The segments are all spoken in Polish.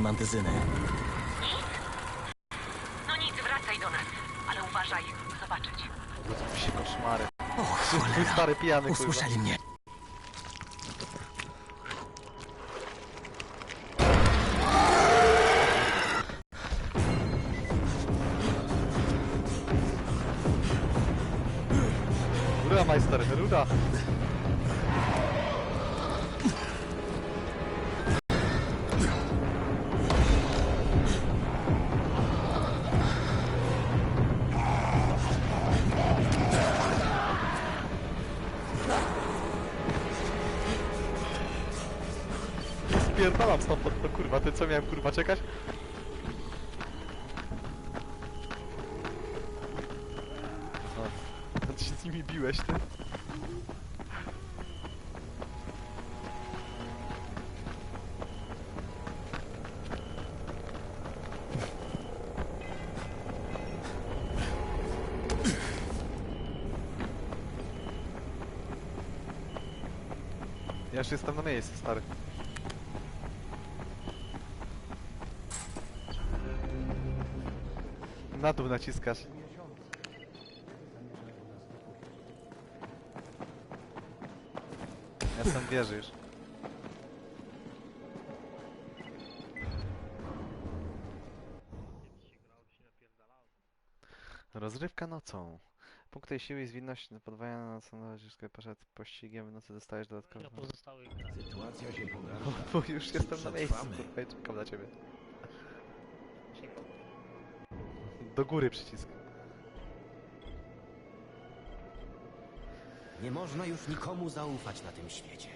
tym antyzyny? No nic, wracaj do nas. Ale uważaj, zobaczyć. Się koszmary. Och, Twój cholera. stary pijany, kurwa. Usłyszeli mnie. Spierdalam stąd, to kurwa, ty co miałem kurwa czekać? O, ty się z nimi biłeś, ty? Ja już jestem na miejscu, stary. Na dół naciskasz. Ja sam wierzę już. Rozrywka nocą. Punkt tej siły i zwinności podwajana na należy poszedł pościgiem, w nocy dostajesz dodatkowo. Na pozostałych Sytuacja się pogarsza. Bo już jestem na miejscu, kurwa, i czekam na ciebie. Do góry przycisk. Nie można już nikomu zaufać na tym świecie.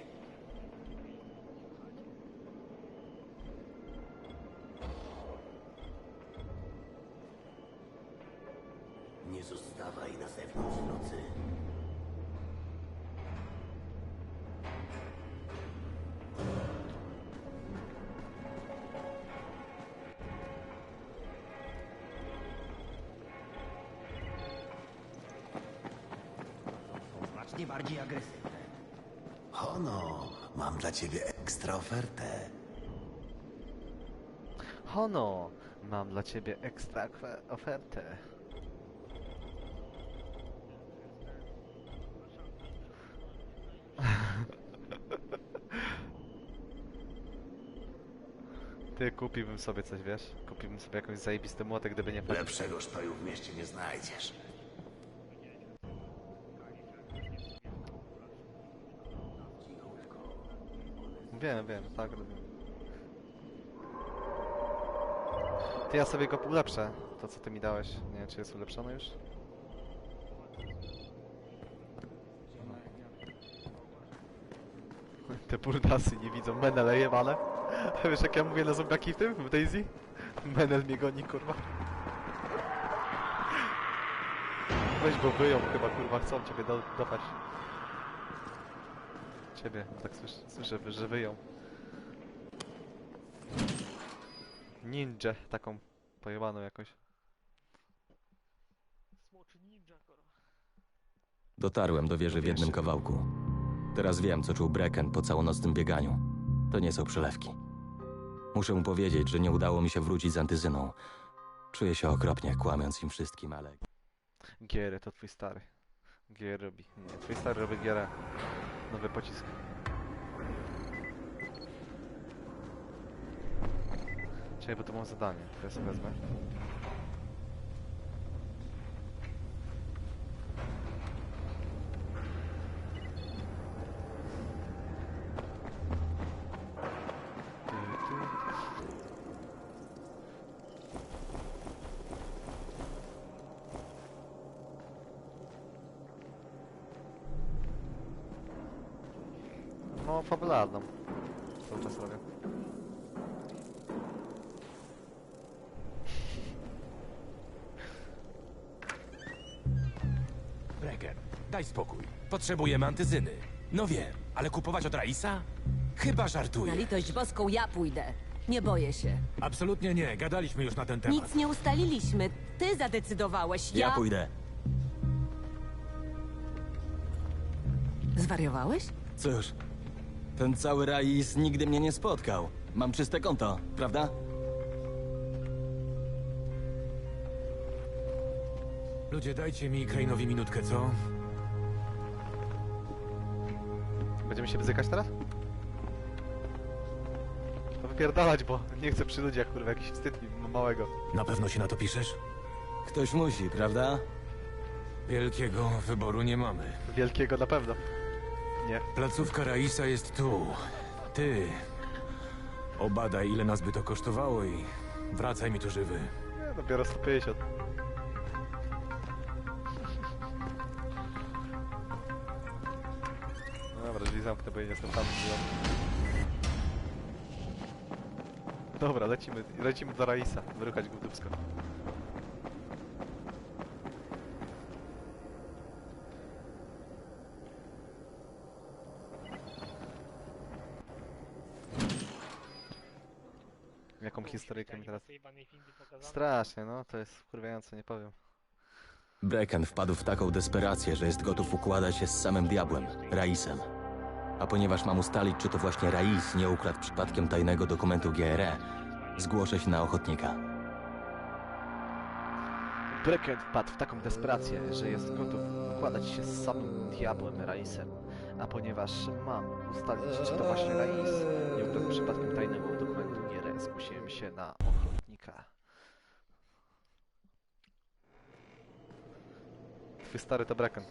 Dla ciebie ekstra ofertę. Hono, mam dla ciebie ekstra kwe- ofertę. Ty kupiłbym sobie coś, wiesz? Kupiłbym sobie jakąś zajebisty młotek, gdyby nie. Lepszego sztoju w mieście nie znajdziesz. Wiem, wiem, tak robię. Ty ja sobie go ulepszę. To co ty mi dałeś. Nie wiem czy jest ulepszone już? Te burdasy nie widzą. Menele jebane. Wiesz jak ja mówię na zombiaki w tym? W Daisy? Menel mnie goni kurwa. Weź bo wyją chyba kurwa chcą ciebie do, dopać. Ciebie, tak słyszę, słyszę, że wyją. Ninja, taką pojebaną jakoś. Smoczy ninja, kurwa. Dotarłem do wieży w jednym kawałku. Teraz wiem, co czuł Brecken po całonocnym bieganiu. To nie są przelewki. Muszę mu powiedzieć, że nie udało mi się wrócić z antyzyną. Czuję się okropnie, kłamiąc im wszystkim, ale... Gierę to twój stary. Gier robi. Nie, twój stary robi gierę. Nowy pocisk. Czekaj, bo tu mam zadanie. To ja sobie wezmę. Ty, ty. No, fabularną. Cały czas robię. Brecken, daj spokój. Potrzebujemy antyzyny. No wiem, ale kupować od Raisa? Chyba Na żartuję. litość boską ja pójdę. Nie boję się. Absolutnie nie, gadaliśmy już na ten temat. Nic nie ustaliliśmy. Ty zadecydowałeś. Ja... Ja pójdę. Zwariowałeś? Cóż, ten cały rajs nigdy mnie nie spotkał. Mam czyste konto, prawda? Ludzie, dajcie mi i Kainowi minutkę, co? Będziemy się bzykać teraz? To wypierdalać, bo nie chcę przy ludziach, kurwa, jakiś wstyd mi no, małego. Na pewno się na to piszesz? Ktoś musi, prawda? Wielkiego wyboru nie mamy. Wielkiego na pewno. Nie. Placówka Raisa jest tu. Ty. Obadaj, ile nas by to kosztowało i wracaj mi tu żywy. Nie, dopiero 150. Dobra, drzwi zamknę, bo ja nie jestem tam. Dobra, lecimy, lecimy do Raisa, wyruchać go historyjkę mi teraz... Strasznie, no, to jest wkurwiające, nie powiem. Brecken wpadł w taką desperację, że jest gotów układać się z samym diabłem, Raisem. A ponieważ mam ustalić, czy to właśnie Rais nie ukradł przypadkiem tajnego dokumentu GRE, zgłoszę się na ochotnika. Brecken wpadł w taką desperację, że jest gotów układać się z samym diabłem Raisem. A ponieważ mam ustalić, czy to właśnie Rais nie ukradł przypadkiem tajnego zgłosiłem się na ochotnika. Twój stary to Brecken.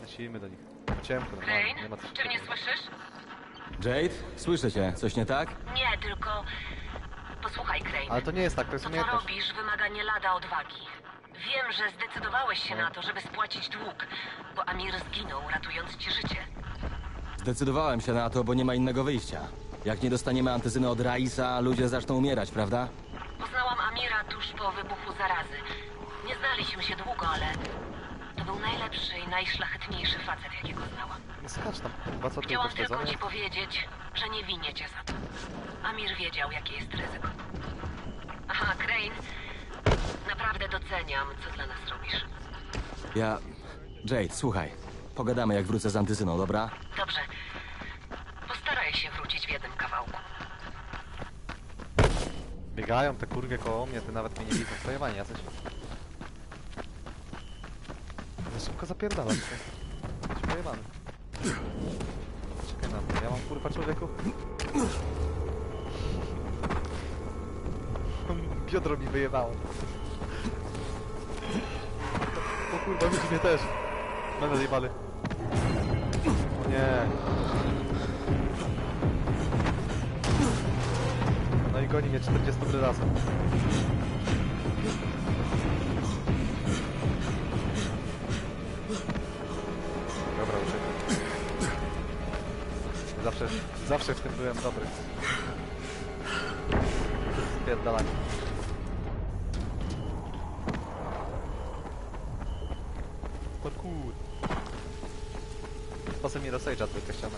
Lecimy do nich. Po ciemku, normalnie, nie ma co czy mnie słyszysz? Jade? Słyszę cię. Coś nie tak? Nie, tylko... Posłuchaj, Crane. Ale to nie jest tak, to jest To, co umiejętność. robisz, wymaga nie lada odwagi. Wiem, że zdecydowałeś się na to, żeby spłacić dług, bo Amir zginął, ratując ci życie. Zdecydowałem się na to, bo nie ma innego wyjścia. Jak nie dostaniemy antyzyny od Raisa, ludzie zaczną umierać, prawda? Poznałam Amira tuż po wybuchu zarazy. Nie znaliśmy się długo, ale to był najlepszy i najszlachetniejszy facet, jakiego znałam. No skacz tam, chyba co ty Chciałam tylko ci powiedzieć, że nie winię cię za to. Amir wiedział, jakie jest ryzyko. Aha, Crane, naprawdę doceniam, co dla nas robisz. Ja... Jade, słuchaj. Pogadamy, jak wrócę z antyzyną, dobra? Dobrze. Biegają te kurwie koło mnie, ty nawet mnie nie widzą. Pojewani jacyś. Za szybko zapierdalam się. Jesteś pojebany. Czekaj na mnie, ja mam kurwa człowieku. Biodro mi wyjebało. O kurwa, widzi mnie też. Będę zjebany. O nie. Goni mnie 40 brydasem. Dobra, uciekam. Zawsze, zawsze w tym byłem dobry. Spierdalanie. Parkour. Spasem mi do Sage'a tylko ściana.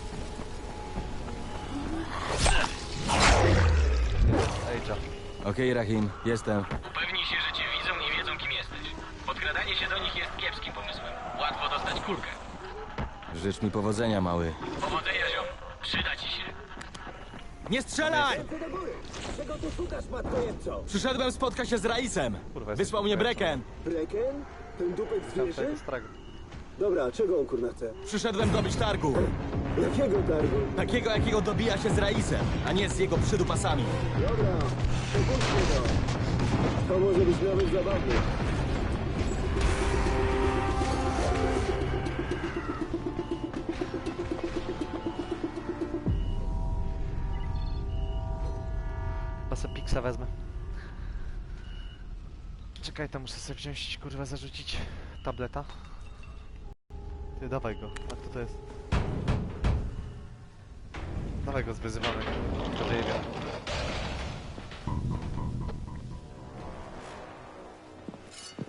Okej, Rahim, jestem. Upewnij się, że cię widzą i wiedzą, kim jesteś. Podkradanie się do nich jest kiepskim pomysłem. Łatwo dostać kulkę. Życz mi powodzenia, mały. Powodzenia, ziom. Przyda ci się. Nie strzelaj! Przyszedłem spotkać się z Raisem. Kurwa, Wysłał mnie. Brecken. Breken? Ten dupek tego stragu. Dobra, czego on kurna chce? Przyszedłem dobić targu. Jakiego targu? Takiego, jakiego dobija się z Raisem, a nie z jego przydupasami. Dobra, przepuśćmy go. To może być nawet zabawne. Chyba sobie Pixa wezmę. Czekaj, to muszę sobie wziąć, kurwa, zarzucić tableta. Ty, dawaj go. A kto to jest? Dawaj go, zwyzywamy. Złodziejbia.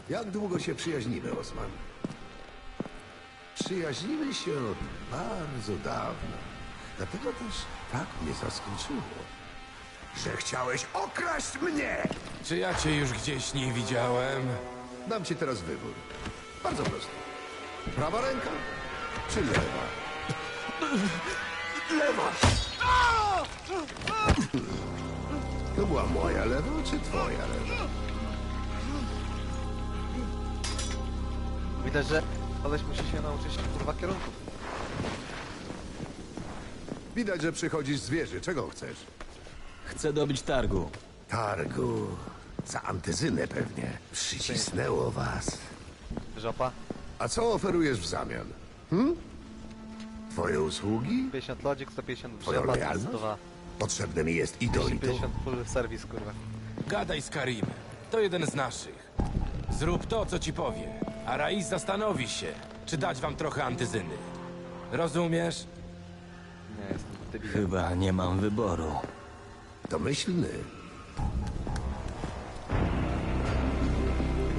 Jak długo się przyjaźnimy, Osman? Przyjaźnimy się od bardzo dawna. Dlatego też tak mnie zaskoczyło, że chciałeś okraść mnie! Czy ja cię już gdzieś nie widziałem? Dam ci teraz wybór. Bardzo prosty. Prawa ręka czy lewa? Lewa! To była moja lewa, czy twoja lewa? Widać, że koleś musi się nauczyć kurwa kierunków. Widać, że przychodzisz z wieży. Czego chcesz? Chcę dobić targu. Targu. Za antyzynę pewnie. Przycisnęło was. Żopa? A co oferujesz w zamian? Hm? Twoje usługi? 50 lodzik, 150 Twoja lojalność? 102. Potrzebny mi jest idolito. 250 full serwis, kurwa. Gadaj z Karimem. To jeden z naszych. Zrób to, co ci powie. A Raiz zastanowi się, czy dać wam trochę antyzyny. Rozumiesz? Nie, jestem debilem. Chyba nie mam wyboru. Domyślny.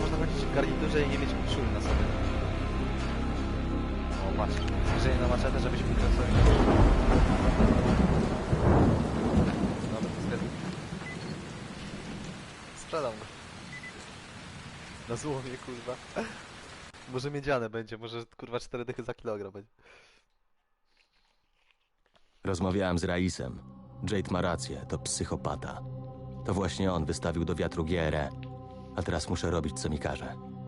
Można chodzić w garniturze i nie mieć koszuli na sobie. Masz. Zbliżenie na maczetę, żebyś mógł sobie... Dobra. Sprzedam go. Na złomie, kurwa. Może miedziane będzie, może kurwa 4 dychy za kilogram będzie. Rozmawiałem z Raisem. Jade ma rację, to psychopata. To właśnie on wystawił do wiatru GRE. A teraz muszę robić, co mi każe.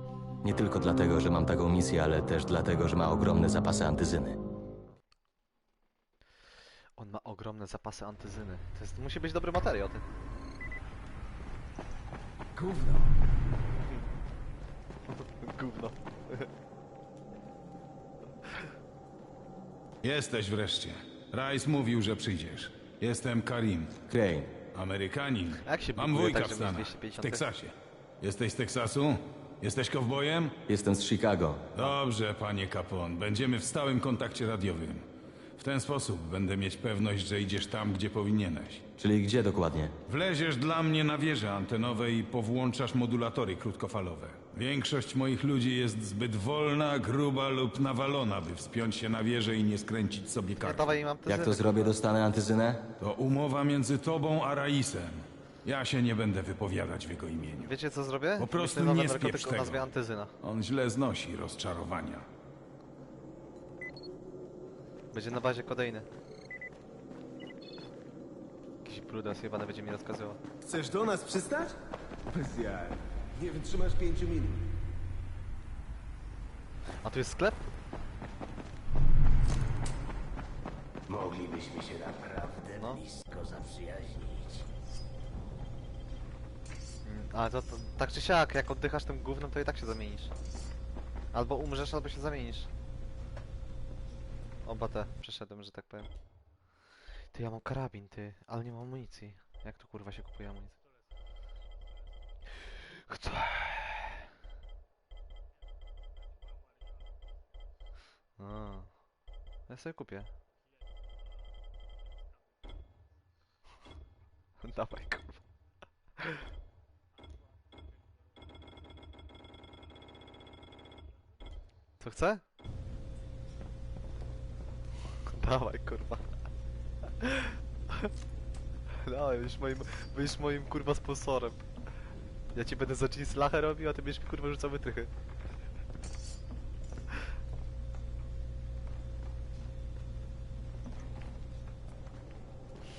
Nie tylko dlatego, że mam taką misję, ale też dlatego, że ma ogromne zapasy antyzyny. On ma ogromne zapasy antyzyny. To jest, musi być dobry materiał, ty. Gówno. Gówno. Jesteś wreszcie. Rice mówił, że przyjdziesz. Jestem Karim, Crane, Amerykanin. Jak się Mam buduje wujka tak, w Stanach, 250? w Teksasie. Jesteś z Teksasu? Jesteś kowbojem? jestem z Chicago. Dobrze, panie Capone. Będziemy w stałym kontakcie radiowym. W ten sposób będę mieć pewność, że idziesz tam, gdzie powinieneś. Czyli gdzie dokładnie? Wleziesz dla mnie na wieże antenowe i powłączasz modulatory krótkofalowe. Większość moich ludzi jest zbyt wolna, gruba lub nawalona, by wspiąć się na wieżę i nie skręcić sobie karku. dawaj. Jak to zrobię, dostanę antyzynę? To umowa między tobą a Raisem. Ja się nie będę wypowiadać w jego imieniu. Wiecie co zrobię? Po prostu Myślę, nie spieprz o tego. nazwie antyzyna. On źle znosi rozczarowania. Będzie na bazie kodeiny. Jakiś brudas jebany będzie mi rozkazywał. Chcesz do nas przystać? Bez jaj. Nie wytrzymasz pięciu minut. A tu jest sklep? Moglibyśmy się naprawdę No. blisko zaprzyjaźnić. Mm, A to, to tak czy siak, jak oddychasz tym gównem, to i tak się zamienisz. Albo umrzesz, albo się zamienisz. Oba te przeszedłem, że tak powiem. Ty, ja mam karabin, ty, ale nie mam amunicji. Jak tu kurwa się kupuje amunicję? Chcę. A, ja sobie kupię. Dawaj, kurwa. Co chce? Dawaj, kurwa. Dawaj, będziesz moim, będziesz moim kurwa sponsorem. Ja ci będę za jeans lachę robił, a ty będziesz mi kurwa rzucał wytrychy.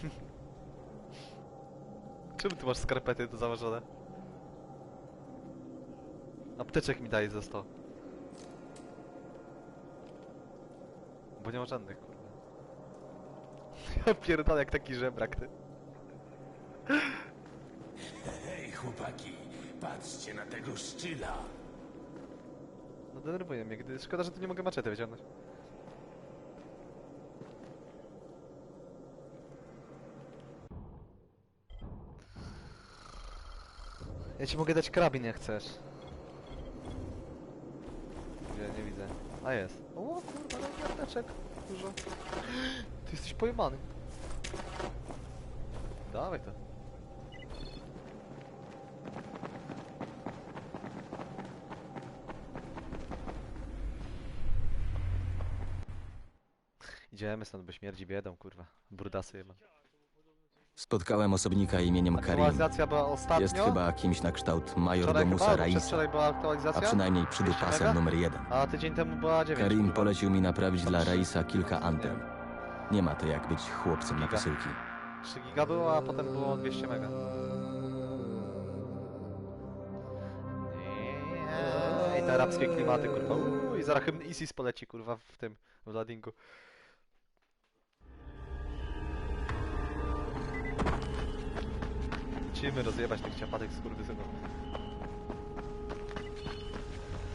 Czemu ty masz skarpety to założone? Apteczek mi daj za 100. nie ma żadnych, kurwa. Ja pierdolę jak taki żebrak, ty. Hej, chłopaki, patrzcie na tego szczyla. No denerwuje mnie, gdy... Szkoda, że tu nie mogę maczety wyciągnąć. Ja ci mogę dać karabin, jak chcesz. Gdzie? Nie widzę. A jest. O kurwa, karteczek. Dużo. Ty jesteś pojemany. Dawaj to. Idziemy stąd, bo śmierdzi biedą, kurwa. Brudasy jeba. Spotkałem osobnika imieniem Karim. Aktualizacja była ostatnio. Jest chyba kimś na kształt Wczoraj chyba, albo Raisa, przedwczoraj była a aktualizacja. przynajmniej 200 przydupasem mega? numer jeden. A tydzień temu była 9. Karim polecił mi naprawić dla Raisa kilka anten. Nie ma to jak być chłopcem na posyłki. 3 giga było, a potem było 200 mega. Nie, fajne arabskie klimaty, kurwa. Uuu, I zaraz hymn ISIS poleci, kurwa, w tym, w ladingu. Musimy rozjebać tych ciapatek z kurwysynów.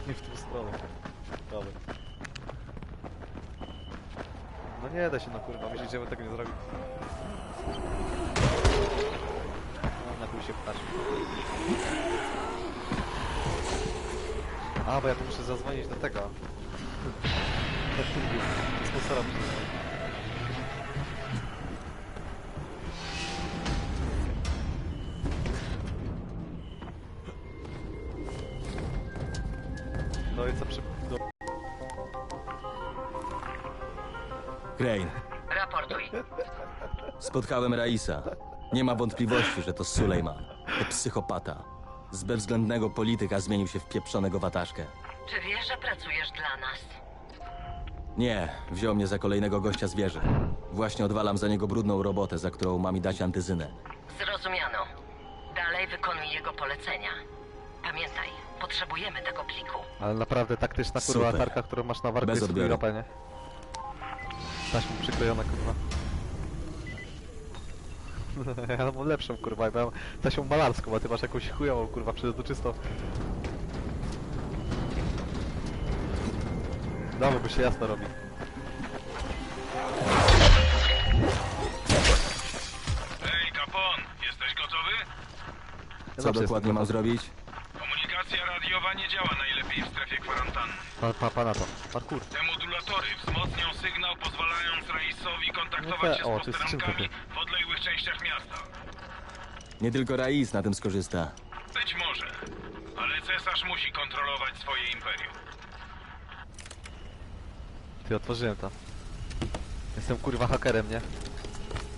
Nie w tą stronę. Dobra. No nie da się, no kurwa, myślisz, że tego nie zrobił. No, na chuj się pchać. A, bo ja tu muszę zadzwonić do tego. Do kurwy. Sponsora muszę zadzwonić. Spotkałem Raisa. Nie ma wątpliwości, że to Sulejman. To psychopata. Z bezwzględnego polityka zmienił się w pieprzonego wataszkę. Czy wiesz, że pracujesz dla nas? Nie, wziął mnie za kolejnego gościa z wieży. Właśnie odwalam za niego brudną robotę, za którą ma mi dać antyzynę. Zrozumiano. Dalej wykonuj jego polecenia. Pamiętaj, potrzebujemy tego pliku. Ale naprawdę taktyczna kurwa Super. latarka, którą masz na warku Bez jest w odbioru. Europę, nie? Taśmą przyklejona kurwa. ja mam lepszą kurwa, bo ja mam taśmą malarską, a ty masz jakąś chujową kurwa przezroczystą. Dobra, bo się jasno robi. Ej, Capon, jesteś gotowy? Ja Co zawsze dokładnie jestem mam gotowy. zrobić? Komunikacja radiowa nie działa najlepiej w strefie kwarantanny. Pa, pa, pa na to. Parkour. Te modulatory wzmocnią sygnał, pozwalając Raisowi No kontaktować te- się o, z to jest skrzynka, posterunkami w odległych częściach miasta. Nie tylko Rais na tym skorzysta. Być może, ale cesarz musi kontrolować swoje imperium. Ty otworzyłem to. Jestem kurwa hakerem, nie?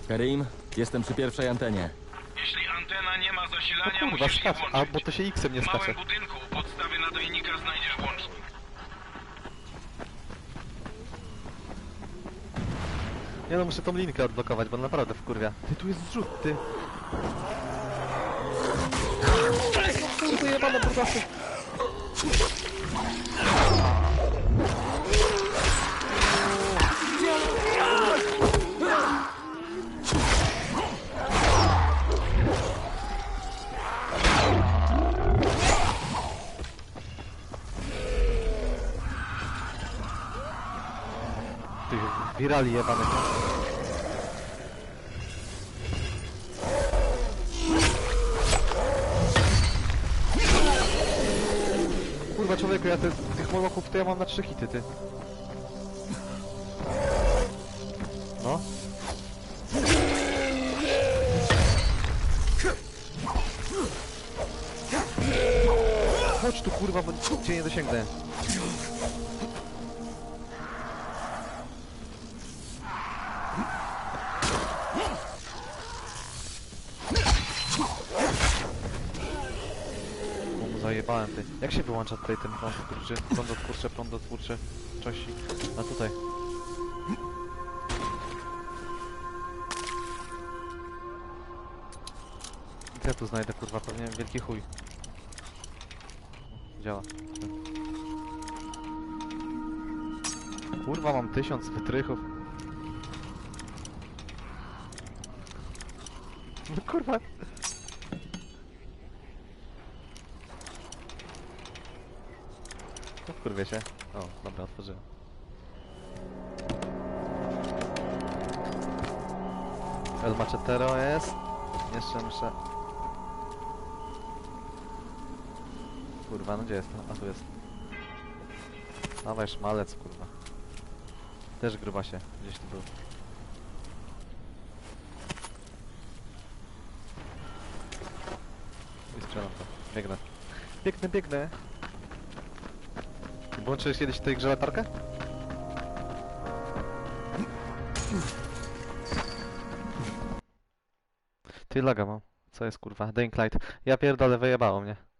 Karim, jestem przy pierwszej antenie. Jeśli antena nie ma No zasilania, kurwa, musisz je skacz, włączyć. a bo to się X-em nie W skacze. małym budynku u podstawy nadajnika znajdziesz włącznik. Nie no, muszę tą linkę odblokować, bo naprawdę wkurwia. Ty, tu jest zrzut, ty. Kurde, jebane brudasy. Ty, wirali jebane. Człowieku, ja te, tych molochów to ja mam na trzy hity, ty. No. Chodź tu kurwa, bo cię nie dosięgnę. Jak się wyłącza tutaj ten prądotwórczy, prądotwórcze, prądotwórcze czości? A tutaj. I Ja tu znajdę kurwa, pewnie wielki chuj. Działa. Kurwa mam tysiąc wytrychów. No kurwa. Kurwie się. O, dobra, otworzyłem. El Machetero jest. Jeszcze muszę... Kurwa, no gdzie jest? A tu jest. Dawaj szmalec, kurwa. Też gruba się, gdzieś tu był. I strzelam to. Biegnę. Biegnę, biegnę. Włączyłeś kiedyś tej grze latarkę? Ty laga mam. Co jest kurwa? Dying Light. Ja pierdolę, wyjebało mnie.